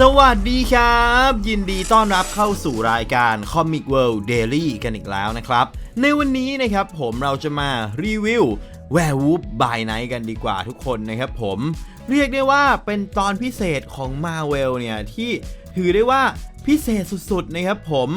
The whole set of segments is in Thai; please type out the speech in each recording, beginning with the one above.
สวัสดีครับ ยินดีต้อนรับเข้าสู่รายการ Comic World Daily กันอีกแล้วนะครับ ในวันนี้นะครับผมเราจะมารีวิว Werewolf by Night กันดีกว่าทุกคนนะครับผมเรียกได้ว่าเป็นตอนพิเศษของ Marvel เนี่ยที่ถือได้ว่าพิเศษสุดๆนะครับผม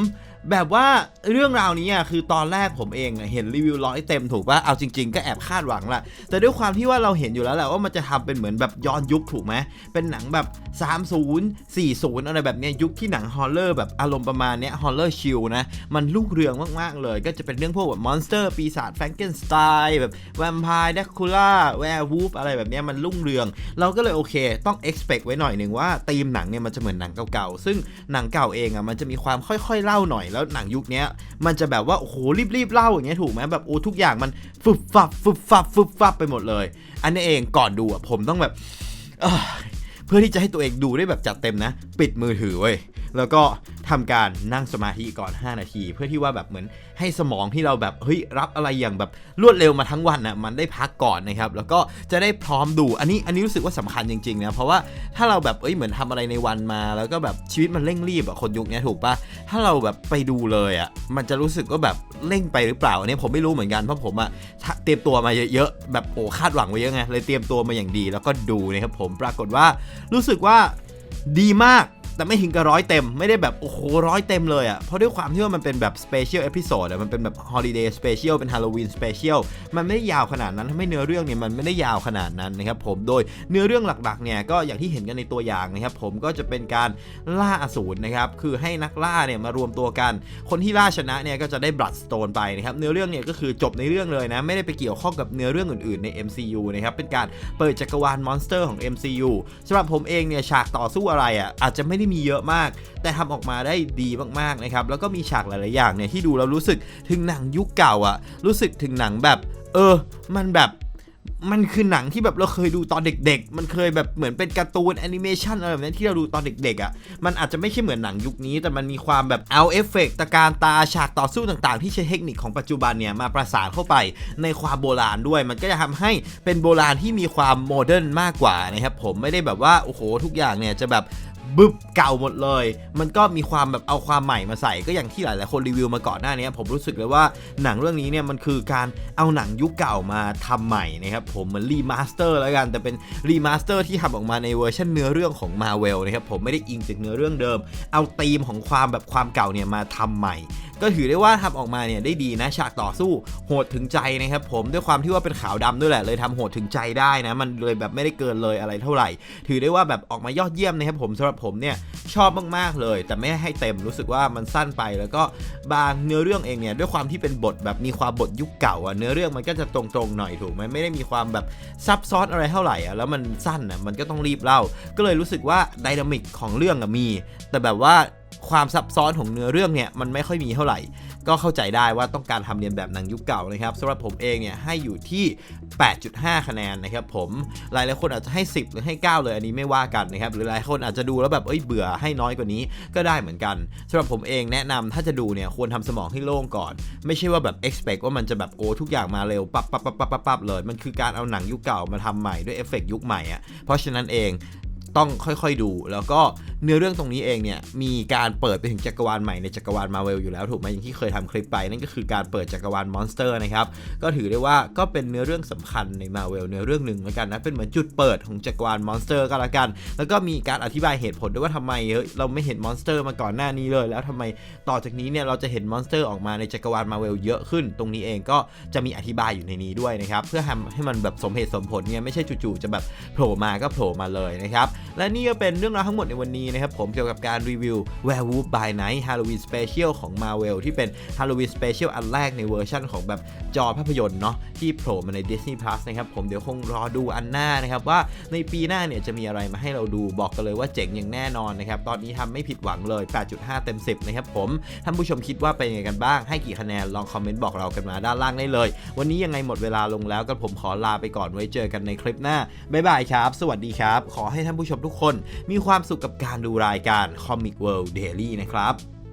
แบบว่าเรื่องราวนี้อะคือตอนแรกผมเองเห็นรีวิวร้อยเต็มถูกป่ะเอาจริง ๆ ก็แอบคาดหวังแหละแต่ด้วยความที่ว่าเราเห็นอยู่แล้วแหละว่ามันจะทำเป็นเหมือนแบบย้อนยุคถูกไหมเป็นหนังแบบ 30 40 อะไรแบบเนี้ยยุคที่หนังฮอลเลอร์แบบอารมณ์ประมาณเนี้ยฮอลเลอร์ชิลนะมันรุ่งเรืองมากๆเลย ก็จะเป็นเรื่องพวกแบบมอนสเตอร์ปีศาจแฟรงเกนสไตน์แบบแวมไพร์เดคูล่าแวร์วูฟอะไรแบบเนี้ยมันรุ่งเรือง เราก็เลยโอเค ต้อง expect ไว้หน่อยหนึ่งว่าธีมหนังเนี่ยมันจะเหมือนหนังเก่าๆซึ่งหนังเก่าเองอะมันจะมีความค่อยๆเล่าหน่อยแล้วหนังยุคนี้มันจะแบบว่าโอ้โหรีบๆเล่าอย่างเงี้ยถูกไหมแบบโอ้ทุกอย่างมันฟึบฟับฟึบฟับฟึบฟับไปหมดเลย อันนี้เองก่อนดูอะผมต้องแบบเพื่อที่จะให้ตัวเองดูได้แบบจัดเต็มนะ ปิดมือถือเว้ยแล้วก็ทำการนั่งสมาธิก่อน 5 นาที เพื่อที่ว่าแบบเหมือนให้สมองที่เราแบบเฮ้ยรับอะไรอย่างแบบรวดเร็วมาทั้งวันน่ะมันได้พักก่อนนะครับแล้วก็จะได้พร้อมดูอันนี้อันนี้รู้สึกว่าสำคัญจริงๆนะเพราะว่าถ้าเราแบบเอ้ยเหมือนทำอะไรในวันมา แล้วก็แบบชีวิตมันเร่งรีบอะคนยุคนี้ถูกปะ ถ้าเราแบบไปดูเลยอะมันจะรู้สึกว่าแบบเร่งไปหรือเปล่าอันนี้ผมไม่รู้เหมือนกันเพราะผมอะเตรียมตัวมาเยอะๆแบบโอ้คาดหวังไว้เยอะไงเลยเตรียมตัวมาอย่างดี แล้วก็ดูนะครับผมปรากฏว่ารู้สึกว่าดีมาก แต่ไม่ถึงกับร้อยเต็ม ไม่ได้แบบโอ้โหร้อยเต็มเลยอะ่ะ เพราะด้วยความที่ว่ามันเป็นแบบสเปเชียลเอพิโซดอะมันเป็นแบบฮอลิเดย์สเปเชียลเป็นฮาโลวีนสเปเชียลมันไม่ได้ยาวขนาดนั้นทำให้เนื้อเรื่องเนี่ยมันไม่ได้ยาวขนาดนั้นนะครับผมโดยเนื้อเรื่องหลักๆเนี่ยก็อย่างที่เห็นกันในตัวอย่างนะครับผมก็จะเป็นการล่าอสูรนะครับคือให้นักล่าเนี่ยมารวมตัวกัน คนที่ล่าชนะเนี่ยก็จะได้บลัดสโตนไปนะครับเนื้อเรื่องเนี่ยก็คือจบในเรื่องเลยนะไม่ได้ไปเกี่ยวข้องกับเนื้อเรื่องอื่นๆใน MCU นะครับเป็นการเปิดจักรวาลมอนสเตอร์ของ MCU สำหรับผมเองเนี่ยฉากต่อสู้อะไรอะอาจจะไม่ได้มีเยอะมาก แต่ทำออกมาได้ดีมากๆนะครับแล้วก็มีฉากหลายๆอย่างเนี่ยที่ดูแล้วรู้สึกถึงหนังยุคเก่าอะ รู้สึกถึงหนังแบบ เออ มันแบบมันคือหนังที่แบบเราเคยดูตอนเด็ก ๆ มันเคยแบบเหมือนเป็นการ์ตูนแอนิเมชันอะไรแบบนี้ที่เราดูตอนเด็กๆอะ มันอาจจะไม่ใช่เหมือนหนังยุคนี้ แต่มันมีความแบบเอาเอฟเฟกต์ตะการตาฉากต่อสู้ต่างๆ ที่ใช้เทคนิคของปัจจุบันเนี่ยมาประสานเข้าไปในความโบราณด้วย มันก็จะทำให้เป็นโบราณที่มีความโมเดิร์นมากกว่านะครับผมไม่ได้แบบว่าโอ้โหทุกอย่างเนี่ยจะแบบ บึบเก่าหมดเลย มันก็มีความแบบเอาความใหม่มาใส่ก็อย่างที่หลายๆคนรีวิวมาก่อนหน้านี้ผมรู้สึกเลยว่าหนังเรื่องนี้เนี่ยมันคือการเอาหนังยุคเก่ามาทำใหม่นะครับผมเหมือนรีมาสเตอร์แล้วกันแต่เป็นรีมาสเตอร์ที่ทำออกมาในเวอร์ชันเนื้อเรื่องของ Marvel นะครับผมไม่ได้อิงจากเนื้อเรื่องเดิม เอาธีมของความแบบความเก่าเนี่ยมาทำใหม่ก็ถือได้ว่าทำออกมาเนี่ยได้ดีนะฉากต่อสู้โหดถึงใจนะครับผมด้วยความที่ว่าเป็นขาวดำด้วยแหละเลยทำโหดถึงใจได้นะมันเลยแบบไม่ได้เกินเลยอะไรเท่าไหร่ ถือได้ว่าแบบออกมายอดเยี่ยมนะครับผมสำหรับผมเนี่ยชอบมากๆเลย แต่ไม่ให้เต็มรู้สึกว่ามันสั้นไป แล้วก็บางเนื้อเรื่องเองเนี่ยด้วยความที่เป็นบทแบบมีความบทยุคเก่าอะเนื้อเรื่องมันก็จะตรงๆหน่อยถูกไหมไม่ได้มีความแบบซับซ้อนอะไรเท่าไหร่อะแล้วมันสั้นอะมันก็ต้องรีบเล่า ก็เลยรู้สึกว่าดินามิกของเรื่องอะมี แต่แบบว่า ความซับซ้อนของเนื้อเรื่องเนี่ยมันไม่ค่อยมีเท่าไหร่ ก็เข้าใจได้ว่าต้องการทำเรียนแบบหนังยุคเก่านะครับสำหรับผมเองเนี่ยให้อยู่ที่ 8.5 คะแนนนะครับผมหลายหลายคนอาจจะให้ 10 หรือให้ 9 เลยอันนี้ไม่ว่ากันนะครับหรือหลายคนอาจจะดูแล้วแบบเอ้ยเบื่อให้น้อยกว่านี้ก็ได้เหมือนกันสำหรับผมเองแนะนำถ้าจะดูเนี่ยควรทำสมองให้โล่งก่อน ไม่ใช่ว่าแบบ expect ว่ามันจะแบบโอ้ทุกอย่างมาเร็วปั๊บปั๊บปั๊บปั๊บปั๊บปั๊บเลย มันคือการเอาหนังยุคเก่ามาทำใหม่ด้วยเอฟเฟกต์ยุคใหม่อะเพราะฉะนั้นเองต้องค่อยๆดูแล้วก็ เนื้อเรื่องตรงนี้เองเนี่ยมีการเปิดไปถึงจักรวาลใหม่ในจักรวาลมาเวลอยู่แล้วถูกไหมอย่างที่เคยทำคลิปไปนั่นก็คือการเปิดจักรวาลมอนสเตอร์นะครับก็ถือได้ว่าก็เป็นเนื้อเรื่องสำคัญในมาเวลเนื้อเรื่องหนึ่งแล้วกันนะเป็นเหมือนจุดเปิดของจักรวาลมอนสเตอร์ก็แล้วกัน แล้วก็มีการอธิบายเหตุผลด้วยว่าทำไมเฮ้ยเราไม่เห็นมอนสเตอร์มาก่อนหน้านี้เลย แล้วทำไมต่อจากนี้เนี่ยเราจะเห็นมอนสเตอร์ออกมาในจักรวาลมาเวลเยอะขึ้น ตรงนี้เองก็จะมีอธิบายอยู่ในนี้ด้วยนะครับเพื่อทำให้มันแบบสมเหตุสมผลเนี่ยไม่ใช่จู่ๆจะแบบโผล่มาก็โผล่มาเลยนะครับ และนี่ก็เป็นเรื่องราวทั้งหมดในวันนี้นะครับผมเกี่ยวกับการรีวิว Werewolf by Night Halloween Special ของ Marvel ที่เป็น Halloween Special อันแรกในเวอร์ชั่นของแบบจอภาพยนตร์เนาะที่โผล่มาใน Disney Plus นะครับผมเดี๋ยวคงรอดูอันหน้านะครับว่าในปีหน้าเนี่ยจะมีอะไรมาให้เราดูบอกกันเลยว่าเจ๋งอย่างแน่นอนนะครับตอนนี้ทำไม่ผิดหวังเลย 8.5 เต็ม 10 นะครับผมท่านผู้ชมคิดว่าเป็นยังไงกันบ้างให้กี่คะแนนลองคอมเมนต์บอกเรากันมาด้านล่างได้เลย วันนี้ยังไงหมดเวลาลงแล้วก็ผมขอลาไปก่อนไว้เจอกันในคลิปหน้าบ๊ายบายครับ สวัสดีครับ ขอให้ท่านผู้ชมทุกคนมีความสุขกับการดูรายการ Comic World Daily นะครับ